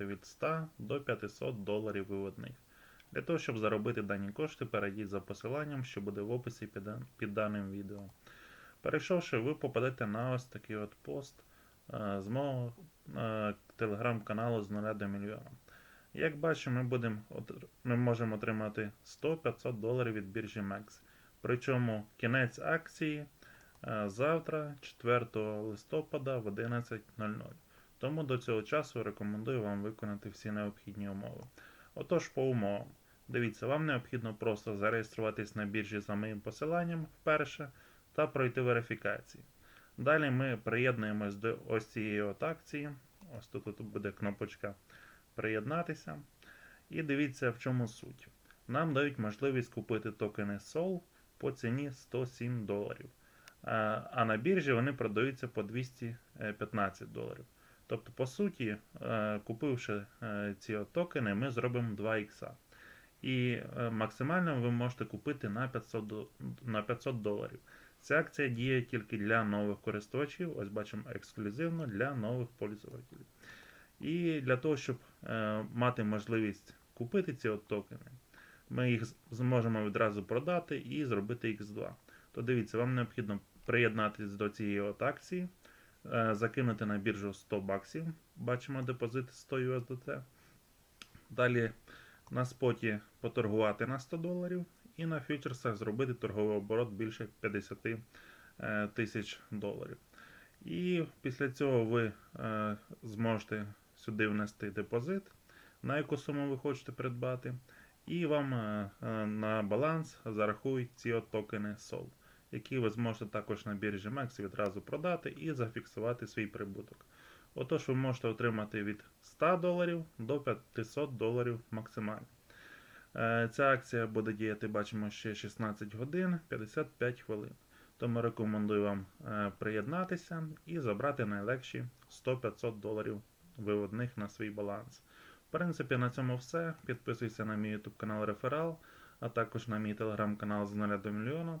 від 100 до 500 доларів виводних. Для того, щоб заробити дані кошти, перейдіть за посиланням, що буде в описі під, під даним відео. Перейшовши, ви попадете на ось такий от пост е, з мого е, телеграм-каналу з 0 до мільйона. Як бачимо, ми, будемо, ми можемо отримати 100-500 доларів від біржі MEX. Причому кінець акції е, завтра, 4 листопада в 11.00. Тому до цього часу рекомендую вам виконати всі необхідні умови. Отож, по умовам. Дивіться, вам необхідно просто зареєструватись на біржі за моїм посиланням вперше та пройти верифікації. Далі ми приєднуємось до ось цієї от акції. Ось тут, тут буде кнопочка приєднатися. І дивіться, в чому суть. Нам дають можливість купити токени SOL по ціні 107 доларів. А а на біржі вони продаються по 215 доларів. Тобто, по суті, е, купивши е, ці токени, ми зробимо 2 ікса. І е, максимально ви можете купити на 500, до- на 500 доларів. Ця акція діє тільки для нових користувачів. Ось бачимо ексклюзивно для нових пользователів. І для того, щоб мати можливість купити ці от токени, ми їх зможемо відразу продати і зробити X2. То дивіться, вам необхідно приєднатися до цієї от акції, закинути на біржу 100 баксів. Бачимо депозит 100 USDT. Далі на споті поторгувати на 100 доларів і на фьючерсах зробити торговий оборот більше 50 е, тисяч доларів. І після цього ви е, зможете сюди внести депозит, на яку суму ви хочете придбати, і вам е, е, на баланс зарахують ці от токени SOL, які ви зможете також на біржі MEX відразу продати і зафіксувати свій прибуток. Отож, ви можете отримати від 100 доларів до 500 доларів максимально. Е, Ця акція буде діяти, бачимо, ще 16 годин 55 хвилин. Тому рекомендую вам е, приєднатися і забрати найлегші 100-500 доларів виводних на свій баланс. В принципі, на цьому все. Підписуйся на мій YouTube канал Реферал, а також на мій телеграм-канал з 0 до мільйона.